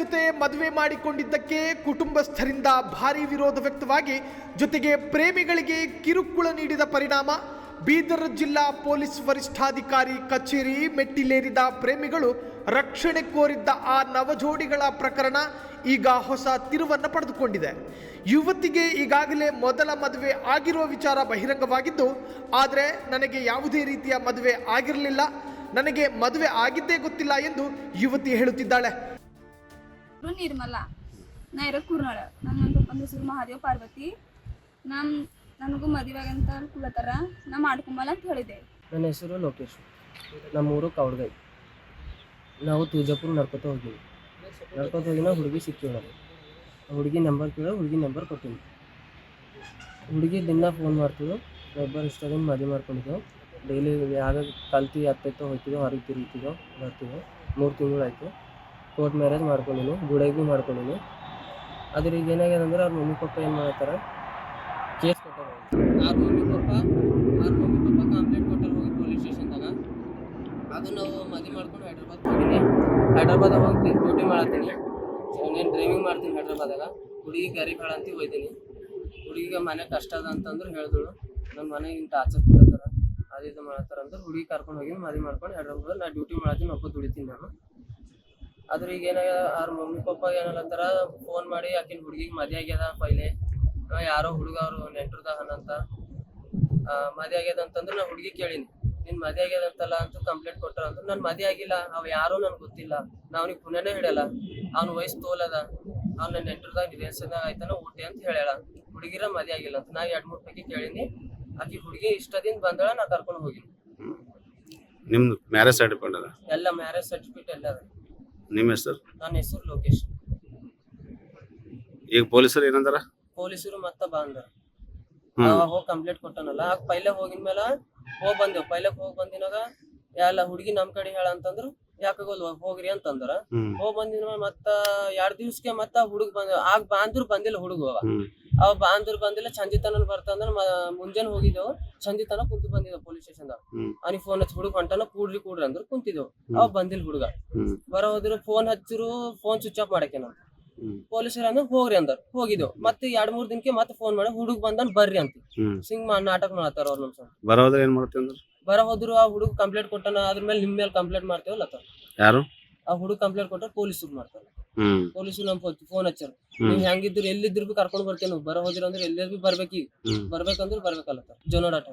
ಜೊತೆ ಮದುವೆ ಮಾಡಿಕೊಂಡಿದ್ದಕ್ಕೆ ಕುಟುಂಬಸ್ಥರಿಂದ ಭಾರಿ ವಿರೋಧ ವ್ಯಕ್ತವಾಗಿ ಜೊತೆಗೆ ಪ್ರೇಮಿಗಳಿಗೆ ಕಿರುಕುಳ ನೀಡಿದ ಪರಿಣಾಮ. ಬೀದರ್ ಜಿಲ್ಲಾ ಪೊಲೀಸ್ ವರಿಷ್ಠಾಧಿಕಾರಿ ಕಚೇರಿ ಮೆಟ್ಟಿಲೇರಿದ ಪ್ರೇಮಿಗಳು ರಕ್ಷಣೆ ಕೋರಿದ್ದ ಆ ನವಜೋಡಿಗಳ ಪ್ರಕರಣ ಈಗ ಹೊಸ ತಿರುವನ್ನು ಪಡೆದುಕೊಂಡಿದೆ. ಯುವತಿಗೆ ಈಗಾಗಲೇ ಮೊದಲ ಮದುವೆ ಆಗಿರುವ ವಿಚಾರ ಬಹಿರಂಗವಾಗಿದ್ದು, ಆದರೆ ನನಗೆ ಯಾವುದೇ ರೀತಿಯ ಮದುವೆ ಆಗಿರಲಿಲ್ಲ. ನನಗೆ ಮದುವೆ ಆಗಿದ್ದೇ ಗೊತ್ತಿಲ್ಲ ಎಂದು ಯುವತಿ ಹೇಳುತ್ತಿದ್ದಾಳೆ. ನಿರ್ಮಲ ನಾ ಇರೋ ಕುರ್ನಾಳ. ನನ್ನ ನನ್ನ ಹೆಸರು ಮಹಾದೇವ್ ಪಾರ್ವತಿ. ನಮ್ಮ ನನಗೂ ಮದುವೆ ಅಂತ ಕೂಡತಾರ ನಾ ಮಾಡ್ಕೊಂಬಲ್ಲ ಅಂತ ಹೇಳಿದೆ. ನನ್ನ ಹೆಸರು ಲೋಕೇಶ್. ನಮ್ಮೂರು ಕವಡ್ಗೈ ನಾವು ತುಳಜಾಪುರ ನಡ್ಕೊತ ಹೋಗಿವಿ. ನಡ್ಕೊತ ಹೋಗಿನ ಹುಡುಗಿ ಸಿಕ್ಕಿವಿ ನಾವು ಹುಡುಗಿ ನಂಬರ್ ಕೇಳೋ, ಹುಡುಗಿ ನಂಬರ್ ಕೊಟ್ಟಿನಿ. ಹುಡುಗಿ ದಿನ ಫೋನ್ ಮಾಡ್ತಿದ್ವು ಒಬ್ಬರು ಇಷ್ಟದಿಂದ ಮದುವೆ ಮಾಡ್ಕೊಂಡಿದ್ದೆವು ಡೈಲಿ ಯಾವಾಗ ಕಲ್ತಿ ಹತ್ತೈತೋ ಹೋಗ್ತಿದ್ದೋ ಹೊರಗೆ ತಿರುಗ್ತಿದ್ದೋ ಬರ್ತಿದ್ದೋ ಮೂರು ತಿಂಗಳಾಯ್ತು ಕೋರ್ಟ್ ಮ್ಯಾರೇಜ್ ಮಾಡ್ಕೊಂಡಿನಿ, ಗುಡಾಗಿ ಮಾಡ್ಕೊಂಡೀನಿ. ಆದ್ರೆ ಈಗ ಏನಾಗ್ಯದ ಅಂದ್ರೆ ಅವ್ರ ಮಮ್ಮಿ ಪಪ್ಪ ಏನು ಮಾಡ್ತಾರ? ಕೇಸ್ ಕೊಟ್ಟಾರ ಅವ್ರ ಮಮ್ಮಿ ಪಪ್ಪ, ಅವ್ರ ಮಮ್ಮಿ ಪಪ್ಪ ಕಂಪ್ಲೇಂಟ್ ಕೊಟ್ಟಾರ ಹೋಗಿ ಪೊಲೀಸ್ ಸ್ಟೇಷನ್ದಾಗ ಅದು ನಾವು ಮದುವೆ ಮಾಡ್ಕೊಂಡು ಹೈದ್ರಾಬಾದ್ ಹೋಗಿನಿ ಹೈದ್ರಾಬಾದಾಗ ಹೋಗಿ ಡ್ಯೂಟಿ ಮಾಡತ್ತೀನಿ. నేను ಡ್ರೈವಿಂಗ್ ಮಾಡ್ತೀನಿ ಹೈದ್ರಾಬಾದಾಗ ಹುಡುಗಿ ಗರಿ ಹಾಳ ಅಂತ ಹೋಯ್ತೀನಿ. ಹುಡುಗಿಗೆ ಮನೆ ಕಷ್ಟ ಅದ ಅಂತಂದ್ರೆ ಹೇಳಿದಳು ನನ್ನ ಮನೆ ಹಿಂಗೆ ಆಚೆ ಕೊಡತ್ತಾರ ಅದು ಇದು ಮಾಡತ್ತಾರ ಅಂದ್ರೆ ಹುಡುಗಿ ಕರ್ಕೊಂಡು ಹೋಗಿ ಮದುವೆ ಮಾಡ್ಕೊಂಡು ಹೈದ್ರಾಬಾದ್ ನಾ ಡ್ಯೂಟಿ ಮಾಡತ್ತೀನಿ, ಒಬ್ಬ ದುಡಿತೀನಿ ನಾನು. ಆದ್ರೆ ಈಗ ಏನಾಗ್ಯದ ಅವ್ರ ಮಮ್ಮಿ ಪಪ್ಪ ಏನಲ್ಲತ್ತಾರ ಫೋನ್ ಮಾಡಿ ಆಕಿನ ಹುಡುಗಿಗೆ ಮದುವೆ ಆಗ್ಯದ ಪೈಲೆ. ಯಾರೋ ಹುಡುಗ ಅವರು ನೆಂಟ್ರದ ಹನಂತ ಮದುವೆ ಆಗ್ಯದ ಅಂತಂದ್ರೆ ನಾ ಹುಡುಗಿ ಕೇಳೀನಿ. ನಿನ್ ಮದುವೆ ಆಗ್ಯದ ಅಂತಲ್ಲ ಅಂತ ಕಂಪ್ಲೇಂಟ್ ಕೊಟ್ಟಾರ ಅಂದ್ರೆ ನನ್ ಮದುವೆ ಆಗಿಲ್ಲ ಅವ ಯಾರೋ ನನ್ ಗೊತ್ತಿಲ್ಲ. ನಾ ಅವ್ನಿಗೆ ಪುನಃನೇ ಹಿಡಿಯಲ್ಲ. ಅವ್ನ ವಯಸ್ಸು ತೋಲದ. ಅವ್ನ ನೆಂಟ್ರದಾಗ ನಿದೇಶದಾಗ ಆಯ್ತಾನ ಊಟ ಅಂತ ಹೇಳ್ಯಾಳ. ಹುಡುಗಿರ ಮದುವೆ ಆಗಿಲ್ಲ ಅಂತ. ನಾ ಎರಡ್ ಮೂರ್ ಪೈಕಿ ಕೇಳಿನಿ. ಆಕಿ ಹುಡುಗಿ ಇಷ್ಟದಿಂದ ಬಂದಳ ನಾ ಕರ್ಕೊಂಡು ಹೋಗಿನಿ. ನಿಮ್ದು ಮ್ಯಾರೇಜ್ ಸರ್ಟಿಫಿಕೇಟ್ ಅದ? ಎಲ್ಲ ಮ್ಯಾರೇಜ್ ಸರ್ಟಿಫಿಕೇಟ್ ಎಲ್ಲ ಅದ. ನಿಮ್ಮ ಹೆಸರು? ನನ್ನ ಹೆಸರು ಲೋಕೇಶ್. ಈಗ ಪೊಲೀಸರು ಏನಂದಾರ? ಪೊಲೀಸರು ಮತ್ತ ಬಂದ್ರ ಹೋಗಿ ಕಂಪ್ಲೇಂಟ್ ಕೊಟ್ಟನಲ್ಲ ಆಗ ಪೈಲೆ ಹೋಗಿನ ಮೇಲೆ ಹೋಗ್ ಬಂದೇವ್. ಪೈಲೆ ಹೋಗಿ ಬಂದಿನಾಗ ಎಲ್ಲ ಹುಡುಗಿ ನಮ್ ಕಡೆ ಹೇಳ ಅಂತಂದ್ರು ಯಾಕಾಗೋಲ್ವ ಹೋಗ್ರಿ ಅಂತಂದ್ರ. ಹೋಗ್ ಬಂದಿನ ಮತ್ತ ಎರಡ್ ದಿವ್ಸಕ್ಕೆ ಮತ್ತ ಹುಡುಗ ಬಂದ ಆಗ ಬಂದ್ರು ಬಂದಿಲ್ಲ ಹುಡುಗ ಅವ ಬಾಂದ್ರ ಬಂದಿಲ್ಲ ಸಂಜಿತನ ಬರ್ತಂದ್ರ ಮುಂಜಾನೆ ಹೋಗಿದ್ದೆವು. ಸಂಜಿತನ ಕುಂತು ಬಂದಿದ್ದೆವು ಪೊಲೀಸ್ ಸ್ಟೇಷನ್ ದಾಗ. ಅವ್ನಿಗೆ ಫೋನ್ ಹಚ್ಚಿ ಹುಡುಗ ಹೊಂಟನ ಕೂಡ್ರಿ ಕೂಡ್ರಿ ಅಂದ್ರು ಕುಂತಿದ್ದೆವು. ಅವ ಬಂದಿಲ್ಲ ಹುಡುಗ. ಬರ ಹೋದ್ರು ಫೋನ್ ಹಚ್ಚಿರು ಫೋನ್ ಸ್ವಿಚ್ ಆಫ್ ಮಾಡಕ್ಕೆ ನಾವು ಪೊಲೀಸರ ಅಂದ್ರೆ ಹೋಗ್ರಿ ಅಂದಾರ. ಹೋಗಿದ್ದೆವು. ಮತ್ತೆ ಎರಡ್ ಮೂರ್ ದಿನಕ್ಕೆ ಮತ್ತೆ ಫೋನ್ ಮಾಡಿ ಹುಡುಗ ಬಂದನ್ ಬರ್ರಿ ಅಂತ. ಸಿಂಗ್ ನಾಟಕ ಮಾಡ್ತಾರ ಅವ್ರ ನಮ್ ಸಂಗ ಬರೋದ್ರೆ ಏನ್ ಮಾಡ್ತೀವಿ ಬರ ಹೋದ್ರು ಆ ಹುಡುಗ ಕಂಪ್ಲೇಂಟ್ ಕೊಟ್ಟನ ಅದ್ರ ಮೇಲೆ ನಿಮ್ ಮೇಲೆ ಕಂಪ್ಲೇಂಟ್ ಮಾಡ್ತೇವಲ್ಲ. ಯಾರು? ಆ ಹುಡುಗ ಕಂಪ್ಲೇಂಟ್ ಕೊಟ್ಟ ಪೊಲೀಸ್ ಮಾಡ್ತಾರೆ. ಪೊಲೀಸರು ನಮ್ ಫೋನ್ ಹಚ್ಚಾರ. ನೀವ್ ಹೆಂಗಿದ್ರು ಎಲ್ಲಿದ್ರು ಬಿ ಕರ್ಕೊಂಡ್ ಬರ್ತೇವೆ ನಾವು ಬರ ಹೋದಿರ ಅಂದ್ರೆ ಎಲ್ಲೇ ಬಿ ಬರ್ಬೇಕೀಗ ಬರ್ಬೇಕಂದ್ರೆ ಬರ್ಬೇಕಲ್ಲ ಜನೋಡಾಟ